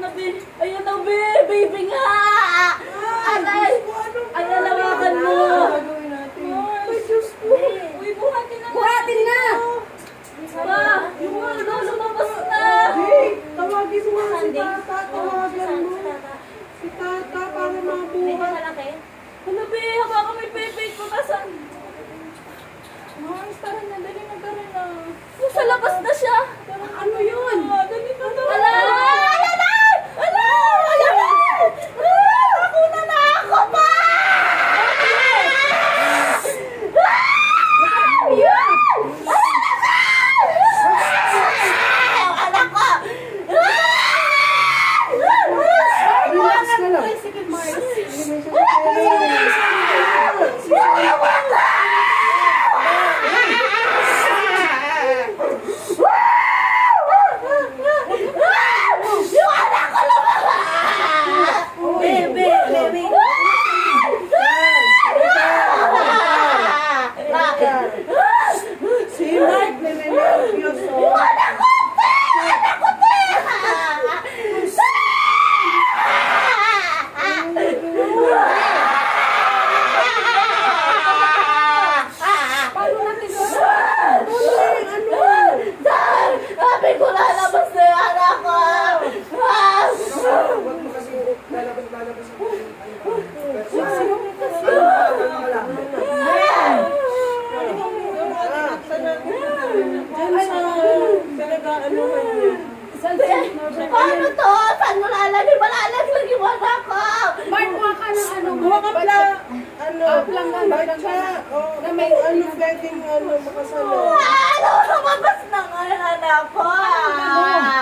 na, Bill. Ayun na, Bill. Baby nga. Huwag ang pla, ano, ah, ang plan ano, ng batsa, o ano. oh, na may ano, ano pwedeng ano makasama. Ano, lumabas na nga anak ko. Ah.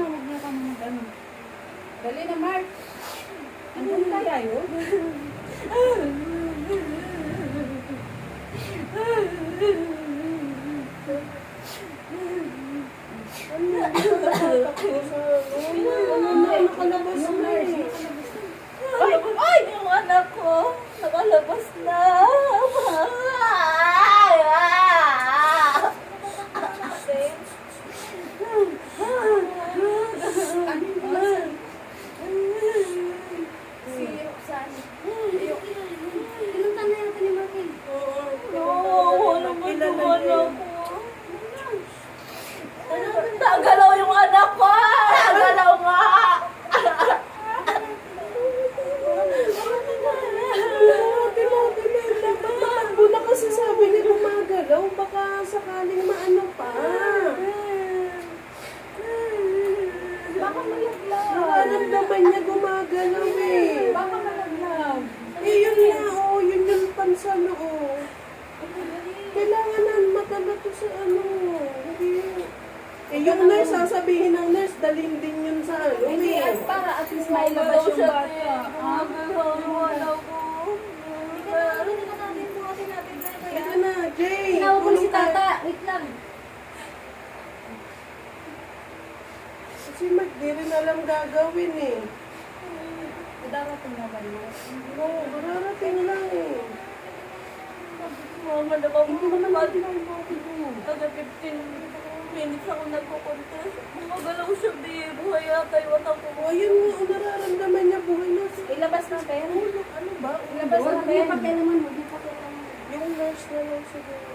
na, huwag na kang mag-ano. Dali na, Mark. Ano yung kaya yun? Nakalabas na. Ay! Ay! Yung anak ko! Nakalabas na! Sasabihin ng nurse, dalhin din yun sa ano. Hindi, eh. at para at least may labas yung bata. Ah, wala ko. Ito na, Jay. Tinawag ko si tata. Wait lang. Kasi mag, di rin alam gagawin eh. Darating na ba yun? Oo, mararating lang eh. Mama, hindi naman natin ang Taga 15 minutes ako nagko-contest. Gumagalaw siya, di. Buhay ata yung anak ko. O, ayun nga, ang nararamdaman niya, buhay na siya. Ilabas natin. Ano ba? Ilabas Ulo? natin. Hindi pa naman. Hindi pa naman. Yung nurse na lang siguro.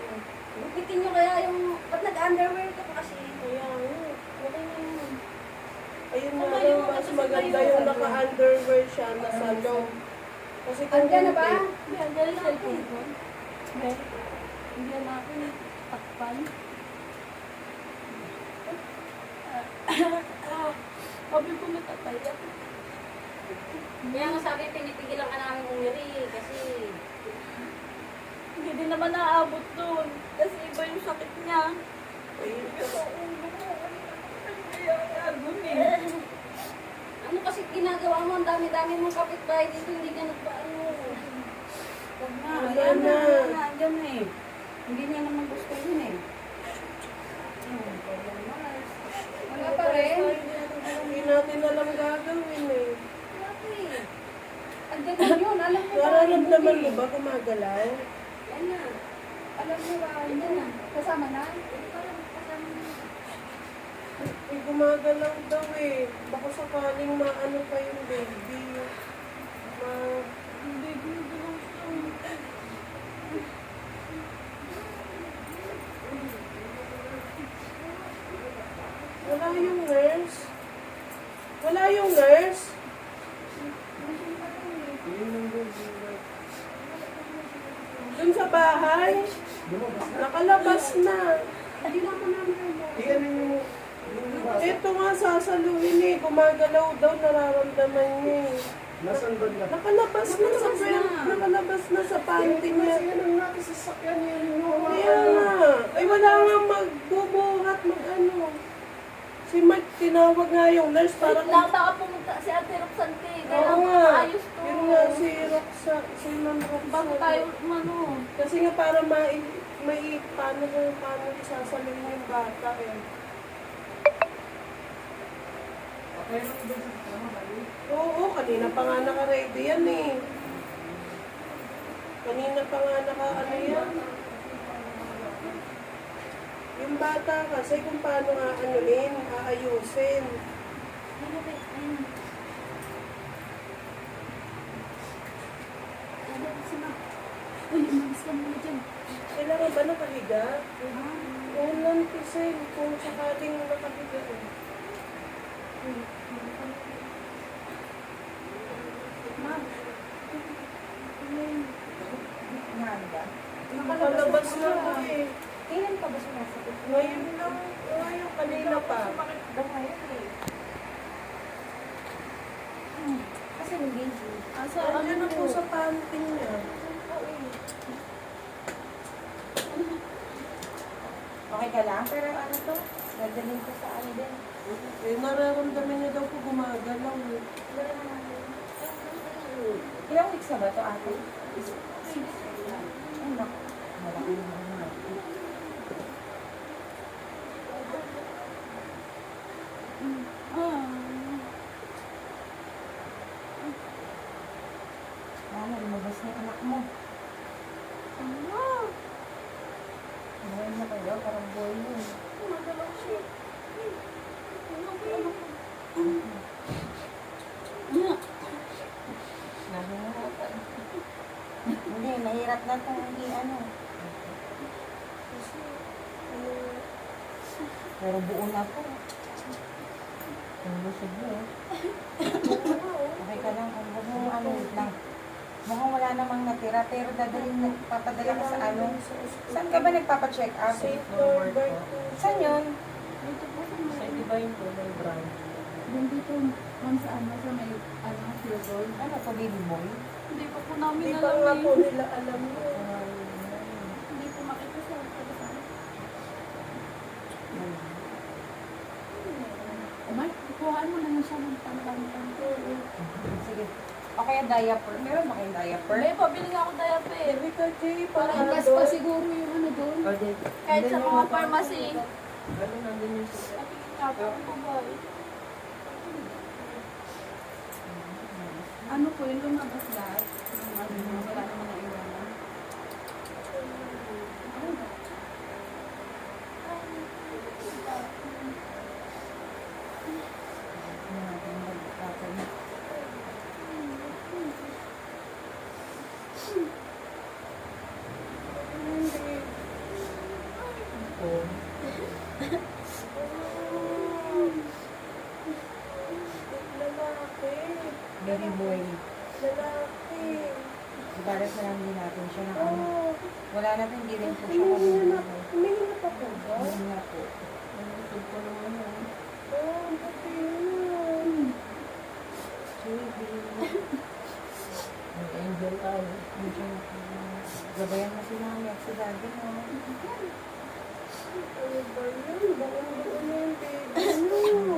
Bukitin nyo kaya yung... Ba't nag-underwear ka pa kasi? Kaya, yun. Okay na yun. Ayun nga lang, mas maganda yung naka-underwear siya nasa loob. Kasi kung Andyan na ba? hindi, Hindi, andyan yung cellphone ko. Hindi. Hindi na ako takpan. Sabi ko natataya. Kaya nga sabi, pinipigilan ka namin umiri kasi... Hindi din naman naaabot doon. Kasi iba yung sakit niya. ayun, Ano kasi ginagawa mo? Ang dami-dami mong kapitbahay dito. Hindi ka nagpaano. Huwag na. Ayan na. Ayan na. Hindi niya naman gusto yun eh. Wala pa rin. hindi natin alam gagawin eh. Eh. Andyan na yun. Alam mo ba? Nararamdaman mo ba gumagalaw? Yan na. Alam mo ba? Andyan na. Kasama na? Parang kasama na. Eh, gumagalaw daw eh. Baka sakaling maano pa yung baby. Ma... Hindi gumagalaw siya. Wala yung nurse. Wala yung nurse. Dun sa bahay. Nakalabas na. Hindi na ako namin Ito nga sasaluhin eh. Gumagalaw daw, nararamdaman niya eh. Nasaan ba na? Nakalabas na sa belt. Nakalabas na sa panty niya. Yan ang natin sa sakyan niya. Kaya nga. Ay wala nga magbubuhat, mag-ano. Si Mark, tinawag nga yung nurse para Wait lang, baka pumunta si Ate Roxante. Oo Kailangan nga. maayos to. Yun nga, si Roxa, si Ma'am Roxa. Bago tayo, ano, Kasi nga para mai, mai, paano paano isasaluhin yung bata eh. Oo, kanina pa nga naka-ready yan eh. Kanina pa nga naka, ano yan. Yung bata kasi kung paano aanuhin, aayusin. Kailangan ba nakahiga? Oo, lang kasi kung sakaling nakahiga. eh. Nakalabas na ako eh. Kailan ka ba sumasagot? Ngayon lang, ngayon kanina pa. Daw ngayon eh. Kasi hindi. asa, Ano ano na po sa panty niya? Okay ka lang? Pero ano to? Dadalhin ko sa ano din. Eh, nararamdaman niya daw po gumagalaw eh. Ilang weeks na ba to ate? Ay, naku. Malaki naman. Ano, lumabas na yung anak mo. Ano? Buhay na kayo, parang buhay mo. eh. Gumagalaw siya. Nahihirapan. Hindi, mahirap na itong hindi ano. Pero buo na po. Ang lusog mo. Okay ka lang kung huwag mo ano lang. Mukhang wala namang natira pero dadalhin papadala ka sa ano. Saan ka ba nagpapacheck up? Saan yun? Dito po sa Sa divine po, may brand. Nandito, ma'am, sa ano, sa may, ano, doon. Ano to, baby boy? Hindi pa po namin Hindi alam pa nga eh. po nila alam yun. Hindi po makita sa telephone. Umay, kuhaan mo na lang siya ng pangbantan. Sige. O kaya diaper. Meron ba kayong diaper? May pabili nga ako diaper. Sabi ka, Jay, Parang parang gas doon. pa siguro yung ano doon. Kahit sa mga yung- pharmacy. Ano nandun yung eh. Ano po yun lumabas lahat? Yung ano, wala naman na iwanan. Ano natin mag-diaper? Hindi. Oo. Lalaki. Baby boy. Lalaki. Ibarat na lang din natin siya ng ano. Oh, Wala na po, hindi rin po siya na, kabibigay. humihingi na pa po ba? Ayun nga po. Oh, buti yun. Ang angel tayo. Hindi siya naka- Gabayan mo si mami at si daddy mo. Ano ba yun? Buong-buo na yung baby mo.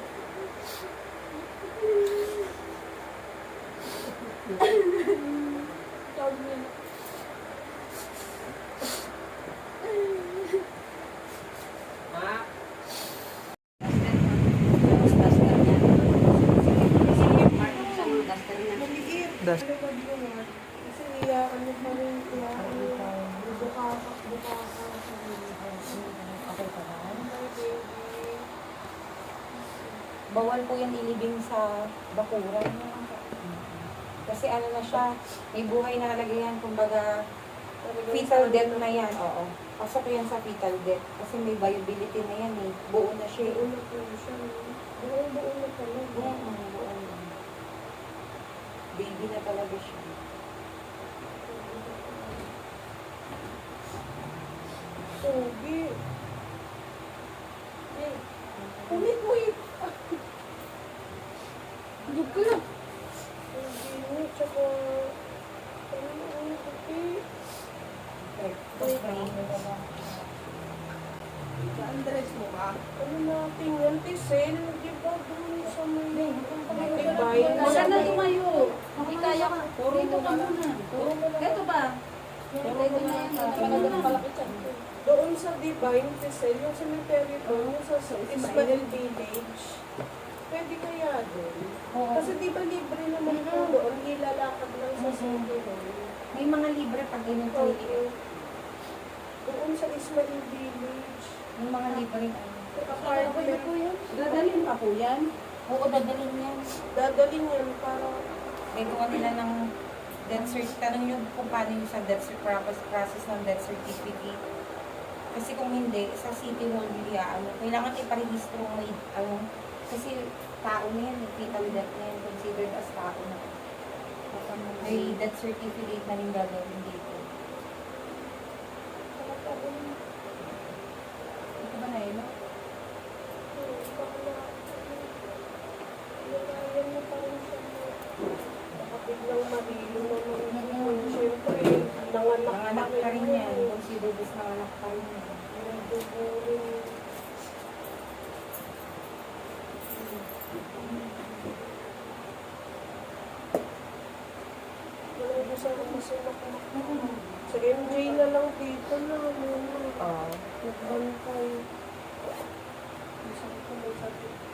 Tawag nila. Maliit. Das- Ano ba yun? Kasi iyakan niya pa rin. Iyakan niya. Bukaka, bukaka. Okay pa ba? My baby. Bawal po yan ilibing sa bakuran. Kasi ano na siya, may buhay na kalagayan, kumbaga, fetal death na yan, oo. Pasok yan sa fetal death. Kasi may viability na yan eh. Buo na siya. Buo na po siya. Buong-buo na talaga. Buo na, buo na. Baby na talaga siya. Pogi. Eh, Kumit mo eh. Dug ka lang. Pogi mo, tsaka... Ano, ano, puti. Okay. Tapos may Andres mo ka? Ano natin yan, Tisel? Di ba doon sa may... Tibay? Huwag ka na tumayo. Hindi kaya ka. Dito ka muna. Ito ba? Dito na yan. Dito. Doon sa Divine Tisel, yung cemetery doon, yung sa Ismael Village. Pwede kaya doon? Oo. Kasi di ba libre naman po doon, ilalakad lang sa cemetery. May mga libre pag ganyan Okay. Doon sa Ismael Village. May mga libre. Apartment. Dadalhin pa po yan. Oo, dadalhin yan. Dadalhin yan para... May gawa nila ng death certificate. Tanong nyo kung paano yung sa death certificate, process ng death certificate. Kasi kung hindi, sa City Hall nila, ano, kailangan iparehistro may, ano, kasi tao na yan, fetal death na yan, considered as tao na. May death certificate na rin gagawin dito. Ito ba na yun? no? Biglang marilo naman. Siyempre, Nanganak pa rin yan, considered as nanganak pa rin yan. Sa MJ na lang dito na. Oo. Nagbantay. Isang ko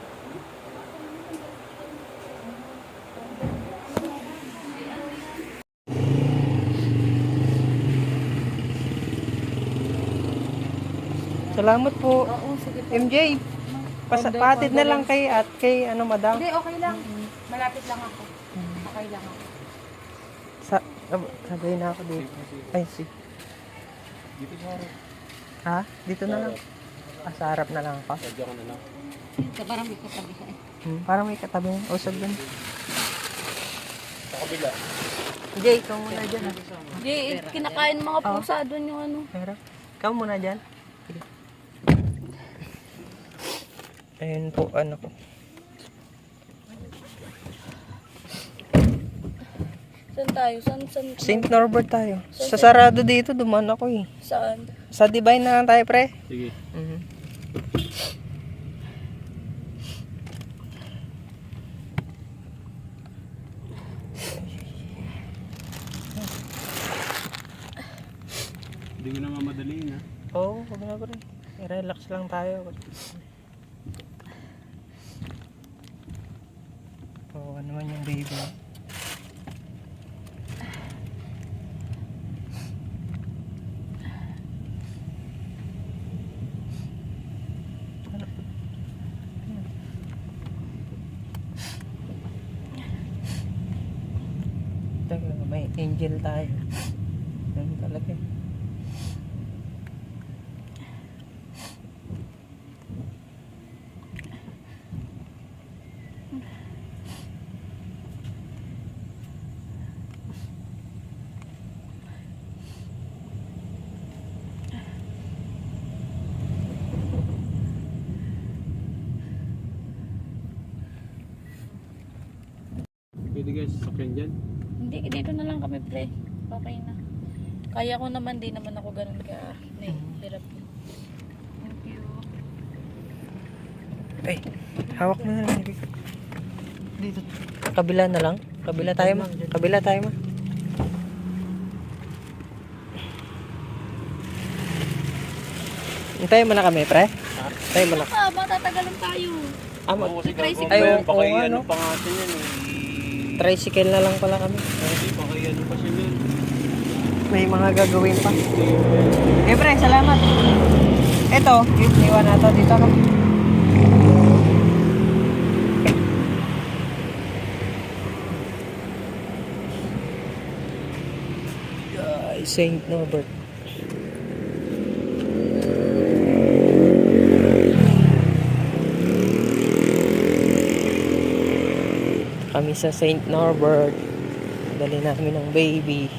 Salamat po. Oo, sige po. MJ, pas- Condolences. patid na lang kay at kay ano madam. Hindi, okay lang. Malapit lang ako. Okay lang ako. Sa sab- sabay na ako dito. Ay, si. Ha? Dito na lang. Ah, sa harap na lang ako. Parang may katabi ka eh. Hmm, parang may katabi. Usog dun. Sa kabila. MJ, ikaw muna dyan. ha? Hindi, kinakain mga pusa doon yung ano. Pero, ikaw muna dyan. Ayun po, anak ko. Saan tayo? Saan, saan? St. Norbert tayo. Sa sarado dito, duman ako eh. Saan? Sa Divine na lang tayo, pre. Sige. Mhm. Hindi ko na mamadaliin ha. Oo, oh, wag na pre. I-relax lang tayo. Oo, ano naman yung baby. Teka, may angel tayo. Yan talaga. eh. Pwede guys, sasakyan dyan. Hindi, dito na lang kami, pre. Okay na. Kaya ko naman, di naman ako ganun ka. Ne, hirap. Thank you. Ay, hawak mo na lang. Dito. Kabila na lang. Kabila tayo ma. Kabila tayo ma. Hintayin mo na kami, pre. Hintayin mo na. Ah, matatagalan tayo. Ah, mag- kasi tricycle. Ay, gagawin oo, pa oo, ano ano? pa nga siya yan eh. Tricycle na lang pala kami. Hindi pa kay ano pa siya. May mga gagawin pa. Eh, pre, salamat. Ito, iwan na to dito. No? Ay, Saint Norbert. Kami sa Saint Norbert. Dali namin ng baby.